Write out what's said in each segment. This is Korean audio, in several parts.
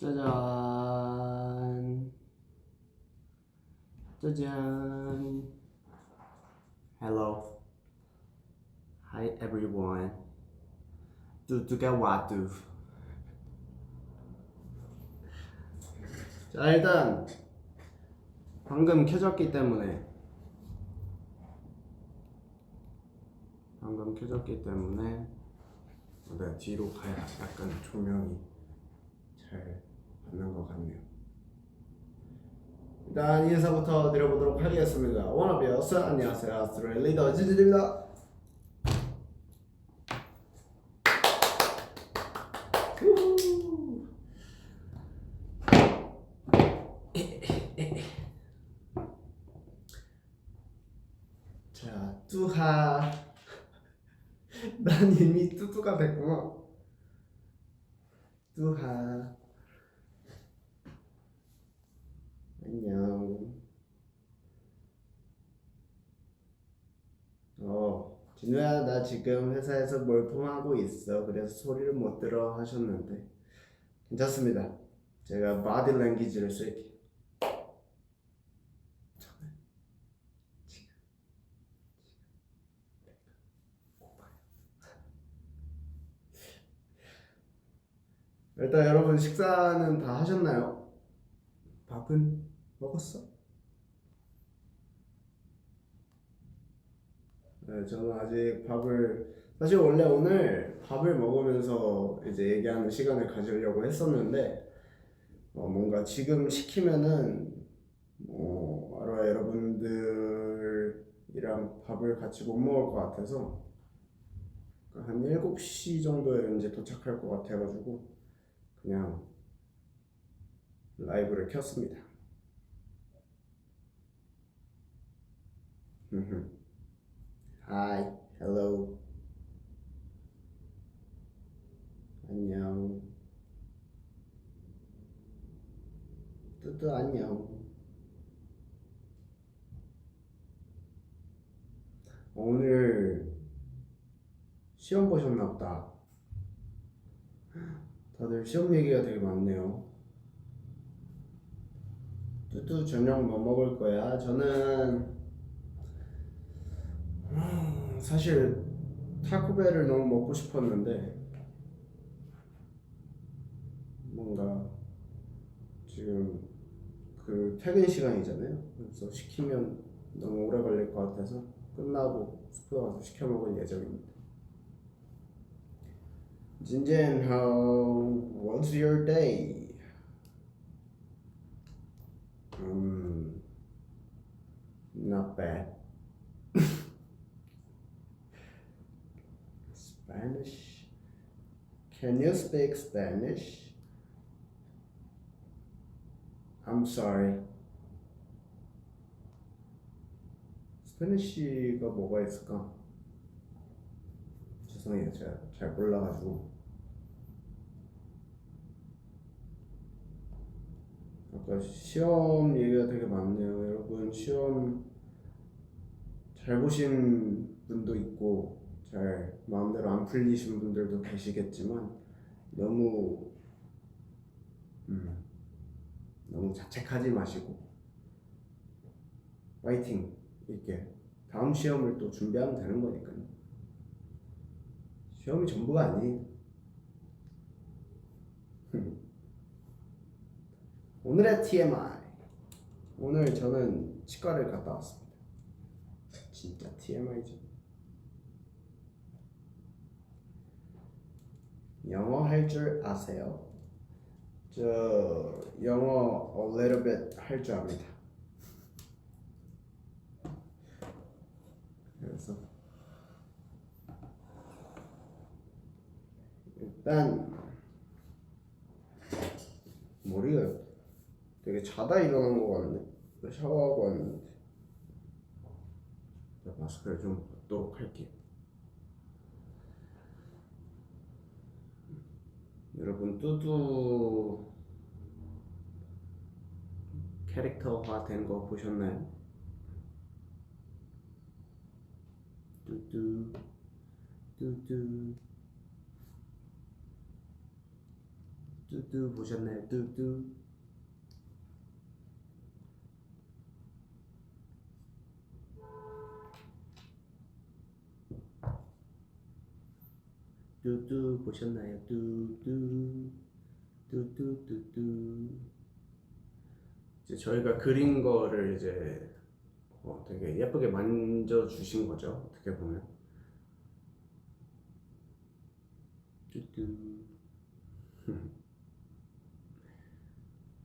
짜잔. 짜잔. Hello. Hi everyone. 뚜뚜가 와뚜. 자 일단 방금 켜졌기 때문에 방금 켜졌기 때문에 내가 뒤로 가야 약간 조명이 잘 받는 것 같네요. 일단 인사부터 드려보도록 하겠습니다. 워너 비어스 안녕하세요. 아스트로의 리더 지지입니다. 자, 뚜하. 난 이미 뚜뚜가 됐구나. 뚜하. 안녕. 어, 진우야, 나 지금 회사에서 몰품하고 있어. 그래서 소리를 못 들어 하셨는데. 괜찮습니다. 제가 바디 랭귀지를 쓸게요. 일단 여러분 식사는 다 하셨나요? 밥은 먹었어? 네, 저는 아직 밥을 사실 원래 오늘 밥을 먹으면서 이제 얘기하는 시간을 가지려고 했었는데 어, 뭔가 지금 시키면은 어, 아라 여러분들이랑 밥을 같이 못 먹을 것 같아서 한 7시 정도에 이제 도착할 것 같아가지고 그냥 라이브를 켰습니다. Hi, hello. 안녕. 뚜뚜 안녕. 오늘 시험 보셨나 보다. 다들 시험 얘기가 되게 많네요. 뚜뚜 저녁 뭐 먹을 거야? 저는 음, 사실 타코벨을 너무 먹고 싶었는데 뭔가 지금 그 퇴근 시간이잖아요. 그래서 시키면 너무 오래 걸릴 것 같아서 끝나고 숙소 가서 시켜 먹을 예정입니다. 진진, how was your day? 음, not bad. Spanish. Can you speak Spanish? I'm sorry. 스페니쉬가 뭐가 있을까? 죄송해요, 제가 잘 몰라가지고. 아까 시험 얘기가 되게 많네요. 여러분, 시험 잘 보신 분도 있고, 잘 마음대로 안 풀리신 분들도 계시겠지만, 너무, 음, 너무 자책하지 마시고, 화이팅! 이렇게 다음 시험을 또 준비하면 되는 거니까요. 시험이 전부가 아니에요. 오늘의 TMI. 오늘 저는 치과를 갔다 왔습니다. 진짜 TMI죠. 영어 할 줄 아세요? 저 영어 a little bit 할 줄 압니다. 그래서 일단 머리가 되게 자다 일어난 것 같네. 샤워하고 왔는데 자, 마스크를 좀 벗도록 할게요. 여러분 뚜뚜 캐릭터화 된 거 보셨나요? 뚜뚜 뚜뚜 뚜뚜 보셨나요? 뚜뚜 뚜뚜 보셨나요? 뚜뚜 뚜뚜뚜뚜 이제 저희가 그린 거를 이제 어, 되게 예쁘게 만져 주신 거죠. 어떻게 보면 뚜뚜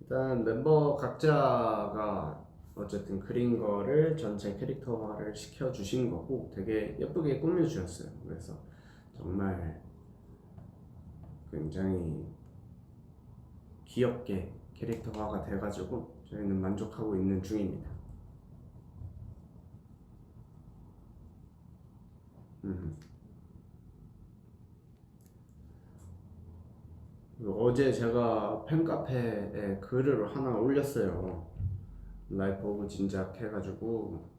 일단 멤버 각자가 어쨌든 그린 거를 전체 캐릭터화를 시켜 주신 거고 되게 예쁘게 꾸며 주셨어요. 그래서 정말 굉장히 귀엽게 캐릭터화가 돼가지고 저희는 만족하고 있는 중입니다. 음. 어제 제가 팬카페에 글을 하나 올렸어요. 라이프 오브 진작 해가지고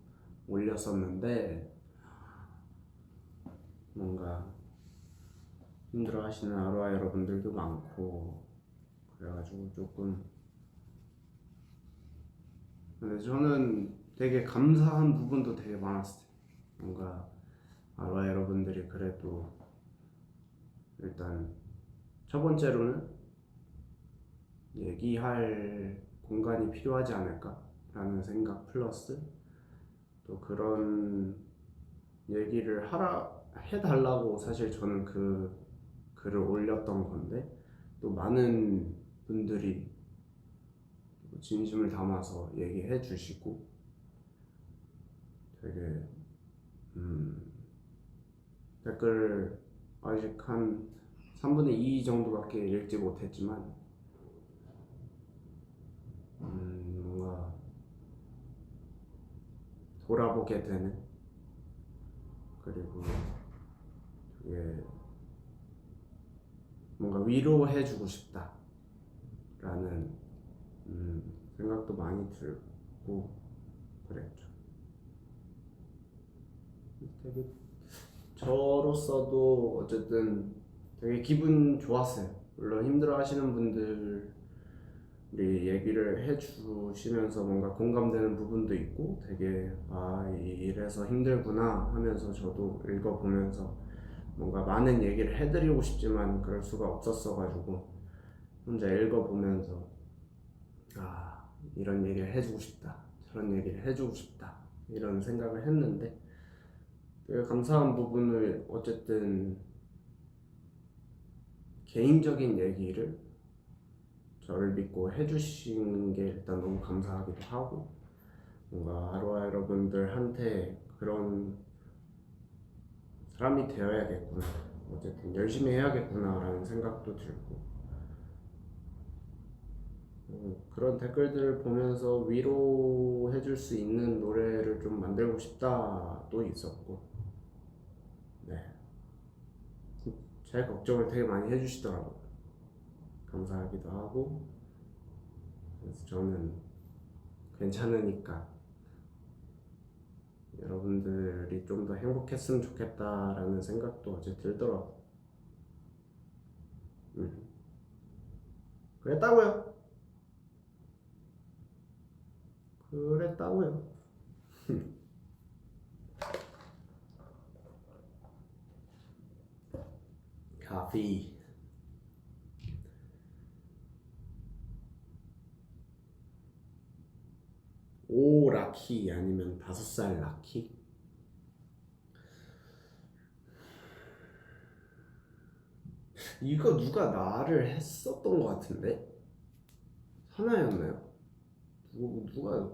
올렸었는데 뭔가 힘들어 하시는 아로하 여러분들도 많고 그래가지고 조금 근데 저는 되게 감사한 부분도 되게 많았어요. 뭔가 아로하 여러분들이 그래도 일단 첫 번째로는 얘기할 공간이 필요하지 않을까라는 생각 플러스 또 그런 얘기를 하라 해달라고 사실 저는 그 글을 올렸던 건데 또 많은 분들이 진심을 담아서 얘기해 주시고 되게 음 댓글 아직 한 3분의 2 정도밖에 읽지 못했지만 음 뭔가 돌아보게 되는 그리고 되게 뭔가 위로해주고 싶다라는 음, 생각도 많이 들고 그랬죠. 되게 저로서도 어쨌든 되게 기분 좋았어요. 물론 힘들어하시는 분들이 얘기를 해주시면서 뭔가 공감되는 부분도 있고 되게 아 이래서 힘들구나 하면서 저도 읽어보면서 뭔가 많은 얘기를 해드리고 싶지만 그럴 수가 없었어가지고 혼자 읽어보면서 아 이런 얘기를 해주고 싶다 저런 얘기를 해주고 싶다 이런 생각을 했는데 되게 감사한 부분을 어쨌든 개인적인 얘기를 저를 믿고 해주신 게 일단 너무 감사하기도 하고 뭔가 아로하 여러분들한테 그런 사람이 되어야겠구나. 어쨌든 열심히 해야겠구나라는 생각도 들고 음, 그런 댓글들을 보면서 위로해줄 수 있는 노래를 좀 만들고 싶다도 있었고 네. 제 걱정을 되게 많이 해주시더라고요. 감사하기도 하고 그래서 저는 괜찮으니까 여러분들이 좀 더 행복했으면 좋겠다라는 생각도 어제 들더라고. 음. 그랬다고요. 그랬다고요. 커피. 오 라키 아니면 다섯 살 라키? 이거 누가 나를 했었던 것 같은데 사나였나요? 누구 누가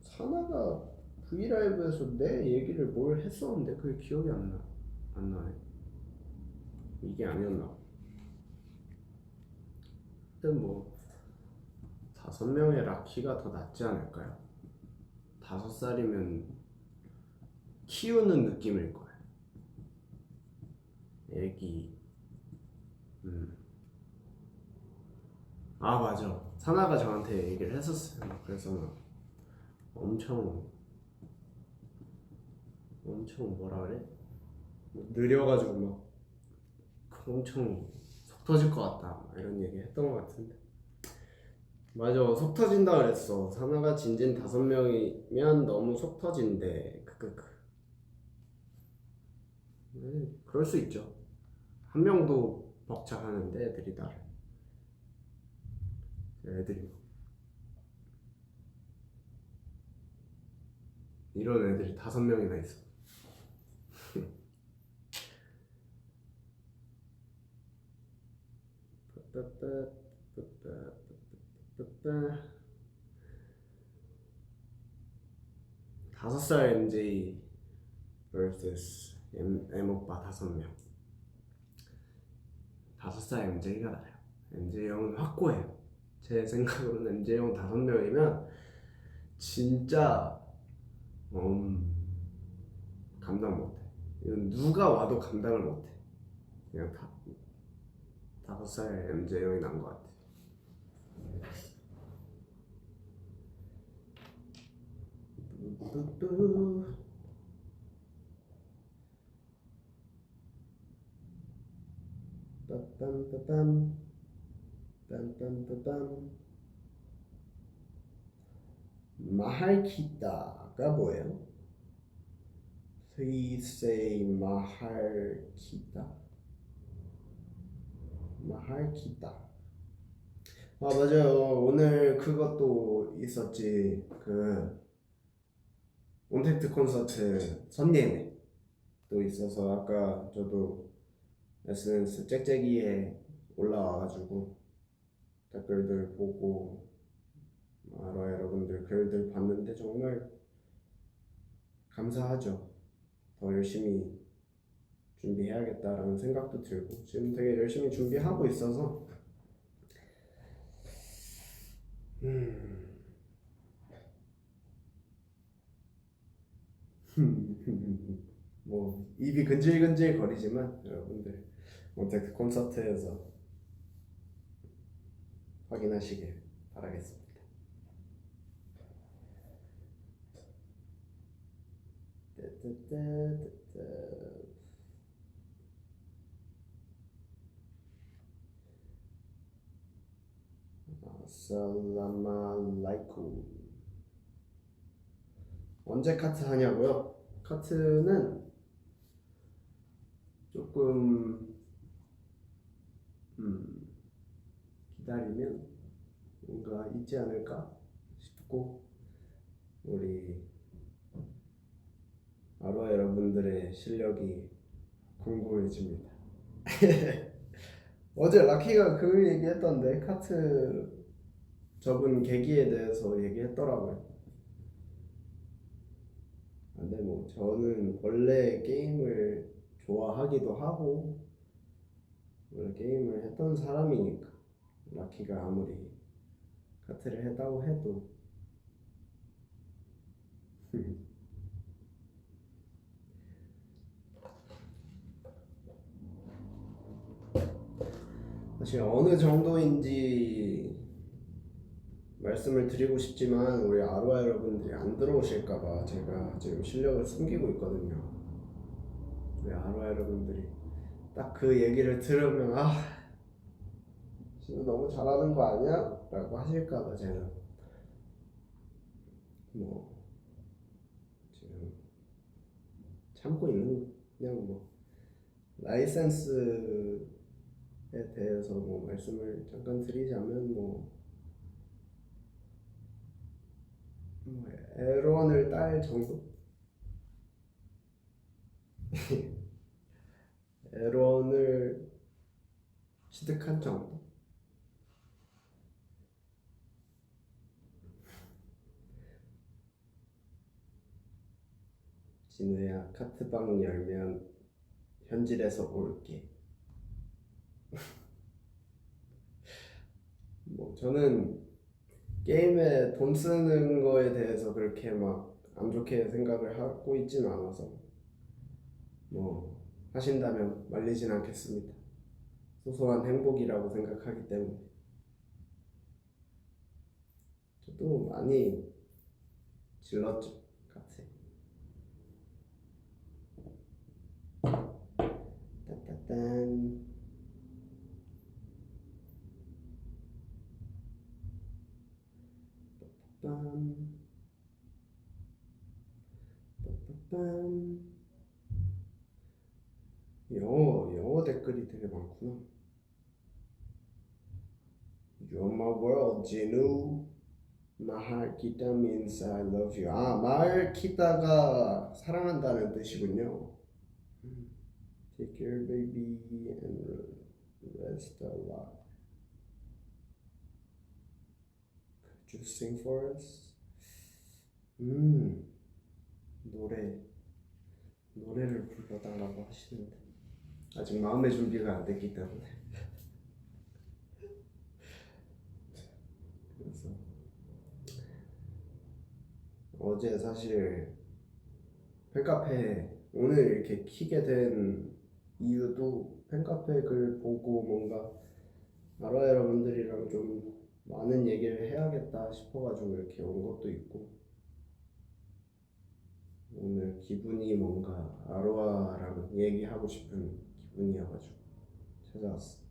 사나가 브이라이브에서 내 얘기를 뭘 했었는데 그게 기억이 안 나. 안 나네. 이게 아니었나? 근데 뭐 다섯 명의 라키가 더 낫지 않을까요? 다섯 살이면 키우는 느낌일 거예요. 애기. 음. 아 맞아. 사나가 저한테 얘기를 했었어요. 그래서 막 엄청 엄청 뭐라 그래? 뭐 느려가지고 막 엄청 속 터질 것 같다 막 이런 얘기 했던 것 같은데 맞아. 속 터진다 그랬어. 사나가 진진 다섯 명이면 너무 속 터진대. 크크크. 네, 그럴 수 있죠. 한 명도 벅차가는데 애들이 나를. 애들이 이런 애들이 다섯 명이나 있어 다섯 살 MJ vs M, M 오빠 다섯 명. 다섯 살 MJ가 나요. MJ 형은 확고해요. 제 생각으로는 MJ 형 다섯 명이면 진짜 음 감당 못해. 이건 누가 와도 감당을 못해. 그냥 다 다섯 살 MJ 형이 난 것 같아. 뿌뿌뿌. 빰빰빰빰. 빰빰빰빰. 마할키다가 뭐예요? Please say 마할키다. 마할키다. 아 맞아요. 오늘 그것도 있었지. 그 온택트 콘서트 선예회 또 있어서 아까 저도 SNS 짹짹이에 올라와가지고 댓글들 보고 알아 여러분들 글들 봤는데 정말 감사하죠. 더 열심히 준비해야겠다라는 생각도 들고 지금 되게 열심히 준비하고 있어서 음. 뭐 입이 근질근질 거리지만 여러분들 온택트 콘서트에서 확인하시길 바라겠습니다. 따따따따따. 아살라말라이쿰 언제 카트 하냐고요? 카트는 조금 음, 기다리면 뭔가 있지 않을까 싶고 우리 아로하 여러분들의 실력이 궁금해집니다. 어제 라키가 그 얘기했던데 카트 접은 계기에 대해서 얘기했더라고요. 근데 뭐 저는 원래 게임을 좋아하기도 하고 원래 게임을 했던 사람이니까 라키가 아무리 카트를 했다고 해도. 사실 어느 정도인지 말씀을 드리고 싶지만 우리 아로하 여러분들이 안 들어오실까봐 제가 지금 실력을 숨기고 있거든요. 우리 아로하 여러분들이 딱 그 얘기를 들으면 아 진짜 너무 잘하는 거 아니야? 라고 하실까봐 제가 뭐 지금 참고 있는 그냥 뭐 라이센스에 대해서 뭐 말씀을 잠깐 드리자면 뭐 뭐 에런을 딸 정도? 에런을 취득한 정도? 진우야 카트방 열면 현질에서 올게 뭐 저는 게임에 돈 쓰는 거에 대해서 그렇게 막 안 좋게 생각을 하고 있진 않아서 뭐 하신다면 말리진 않겠습니다. 소소한 행복이라고 생각하기 때문에 저도 많이 질렀죠 같이. 따따딴 빰. 빰빰빰. 영어 영어 댓글이 되게 많구나. You're my world, Jinu. 마할 키타 means I love you. 아, 마할 키타가 사랑한다는 뜻이군요. 음. Take care, baby, and rest a lot. You sing for us? 음, 노래, 노래를 불러달라고 하시는데 아직 마음의 준비가 안 됐기 때문에. 그래서 어제 사실 팬카페 오늘 이렇게 키게 된 이유도 팬카페 글 보고 뭔가 아라 여러분들이랑 좀 많은 얘기를 해야겠다 싶어가지고 이렇게 온 것도 있고 오늘 기분이 뭔가 아로아랑 얘기하고 싶은 기분이어가지고 찾아왔어.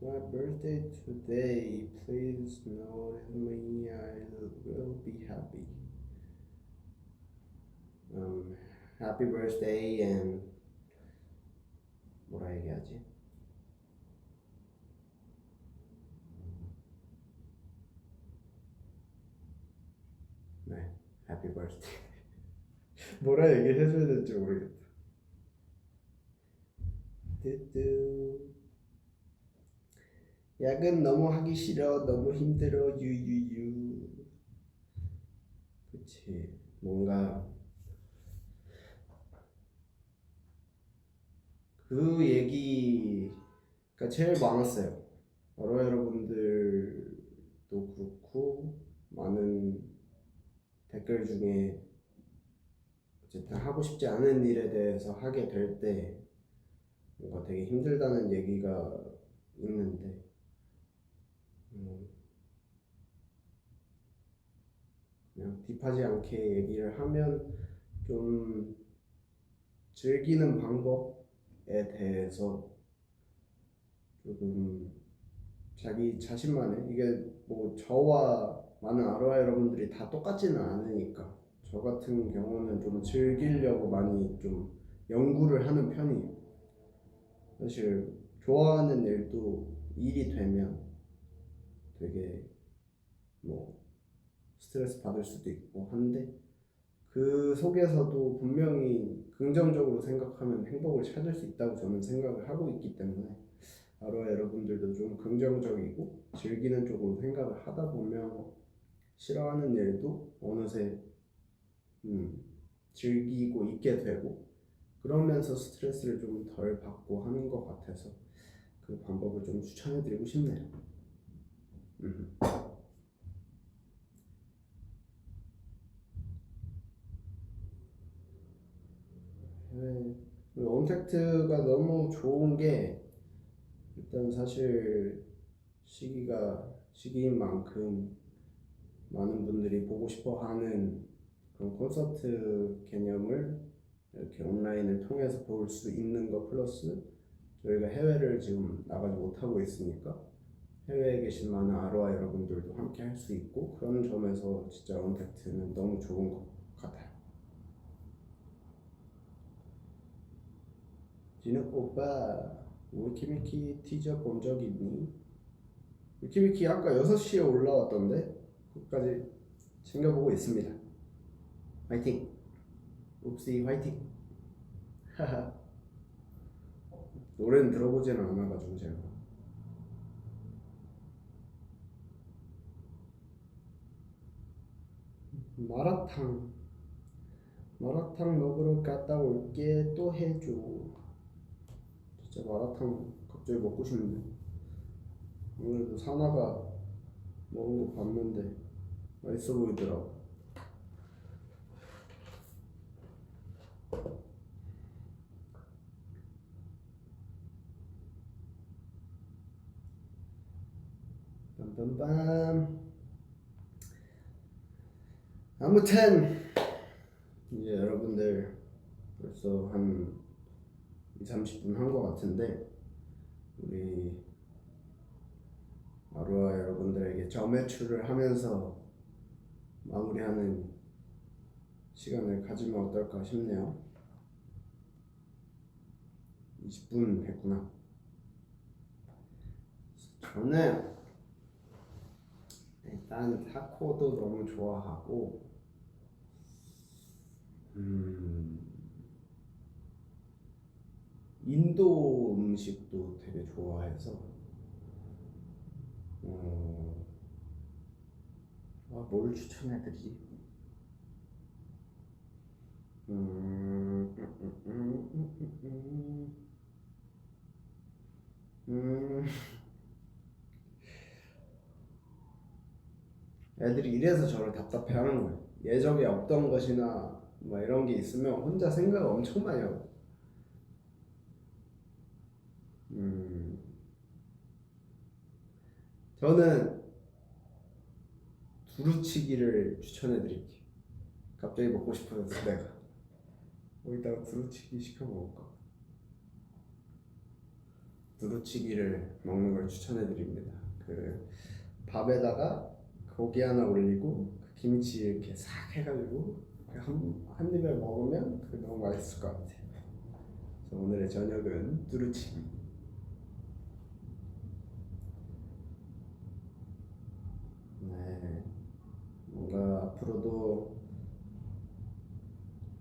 My birthday today. Please notice me. I will be happy. Um, happy birthday and 뭐라 얘기하지? 네, happy birthday. 뭐라 얘기를 해줘야 될지 모르겠다. 뚜뚜. 야근 너무 하기 싫어 너무 힘들어 유유유 그치 뭔가 그 얘기가 제일 많았어요. 여러 여러분들도 그렇고 많은 댓글 중에 어쨌든 하고 싶지 않은 일에 대해서 하게 될 때 뭔가 되게 힘들다는 얘기가 있는데 음, 그냥 딥하지 않게 얘기를 하면 좀 즐기는 방법에 대해서 조금 자기 자신만의 이게 뭐 저와 많은 아로하 여러분들이 다 똑같지는 않으니까 저 같은 경우는 좀 즐기려고 많이 좀 연구를 하는 편이에요. 사실 좋아하는 일도 일이 되면 되게 뭐 스트레스 받을 수도 있고 한데 그 속에서도 분명히 긍정적으로 생각하면 행복을 찾을 수 있다고 저는 생각을 하고 있기 때문에 아로하 여러분들도 좀 긍정적이고 즐기는 쪽으로 생각을 하다 보면 싫어하는 일도 어느새 음, 즐기고 있게 되고 그러면서 스트레스를 좀 덜 받고 하는 것 같아서 그 방법을 좀 추천해드리고 싶네요. 음. 네. 언택트가 너무 좋은 게 일단 사실 시기가 시기인 만큼 많은 분들이 보고 싶어 하는 그런 콘서트 개념을 이렇게 온라인을 통해서 볼 수 있는 거 플러스 저희가 해외를 지금 나가지 못하고 있으니까 해외에 계신 많은 아로하 여러분들도 함께 할 수 있고 그런 점에서 진짜 언택트는 너무 좋은 것 같아요. 진욱 오빠 위키미키 티저 본 적 있니? 위키미키 아까 6시에 올라왔던데 끝까지 챙겨보고 있습니다. 화이팅! 옵시 화이팅! 하하 노래는 들어보지는 않아가지고 제가 마라탕 마라탕 먹으러 갔다 올게 또 해줘 진짜 마라탕 갑자기 먹고 싶네. 오늘도 사나가 먹은 거 봤는데 맛있어 보이더라고. 빰빰빰. 아무튼 이제 여러분들 벌써 한 2, 30분 한 것 같은데 우리 아루아 여러분들에게 저매출을 하면서 마무리하는 시간을 가지면 어떨까 싶네요. 20분 됐구나. 저는 일단 타코도 너무 좋아하고, 음, 인도 음식도 되게 좋아해서, 어, 아, 뭘 추천해드리지? 음, 음, 음, 음, 음, 음, 음. 애들이 이래서 저를 답답해하는 거예요. 예정에 없던 것이나 뭐 이런 게 있으면 혼자 생각 엄청 많이 하고. 음, 저는 두루치기를 추천해 드릴게요. 갑자기 먹고 싶어져서 내가 거기다가 두루치기 시켜 먹을까? 두루치기를 먹는 걸 추천해 드립니다. 그 밥에다가 고기 하나 올리고 그 김치 이렇게 싹 해가지고 한, 한 입에 먹으면 그 너무 맛있을 것 같아요. 오늘의 저녁은 두루치기. 네, 뭔가 앞으로도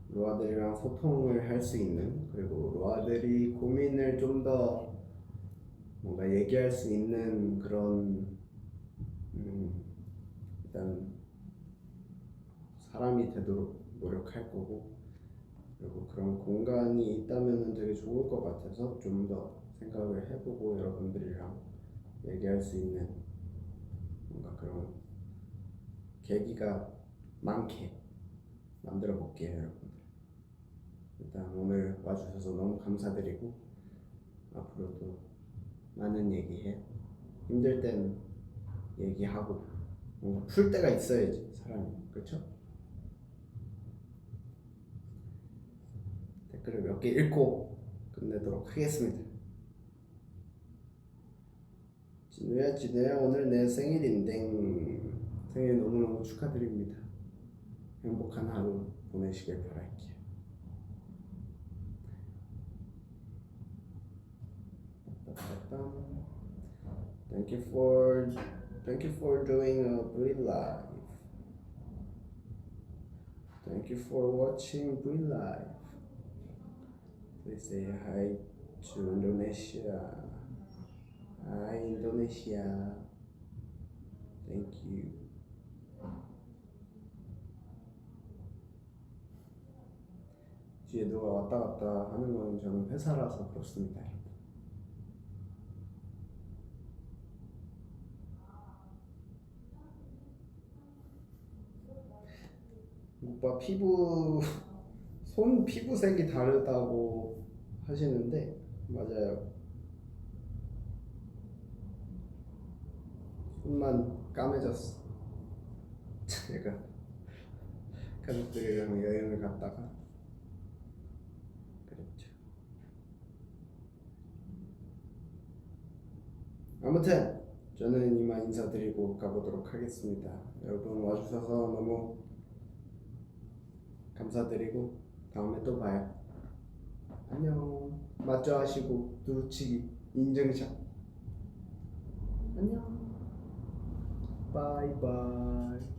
로아들이랑 소통을 할 수 있는 그리고 로아들이 고민을 좀 더 뭔가 얘기할 수 있는 그런 음, 일단 사람이 되도록 노력할 거고 그리고 그런 공간이 있다면 되게 좋을 것 같아서 좀 더 생각을 해보고 여러분들이랑 얘기할 수 있는 뭔가 그런 계기가 많게 만들어 볼게요 여러분들 일단 오늘 와주셔서 너무 감사드리고 앞으로도 많은 얘기해 힘들 땐 얘기하고 뭔가 풀 때가 있어야지 사람이 그렇죠? 댓글을 몇 개 읽고 끝내도록 하겠습니다. 진우야 진우야 오늘 내 생일인데 생일 너무너무 축하드립니다. 행복한 하루 보내시길 바랄게요. Thank you for Thank you for doing a Bree Live. Thank you for watching Bree Live. Please say hi to Indonesia. Hi Indonesia. Thank you. 뒤에 누가 왔다 갔다 하는 건 저는 회사라서 그렇습니다. 오빠 피부 손 피부색이 다르다고 하시는데 맞아요. 손만 까매졌어. 제가 가족들이랑 여행을 갔다가 그랬죠. 아무튼 저는 이만 인사드리고 가보도록 하겠습니다. 여러분 와주셔서 너무 감사드리고 다음에 또 봐요. 안녕. 맞죠 하시고 누르치기 인증샷. 안녕. 바이바이.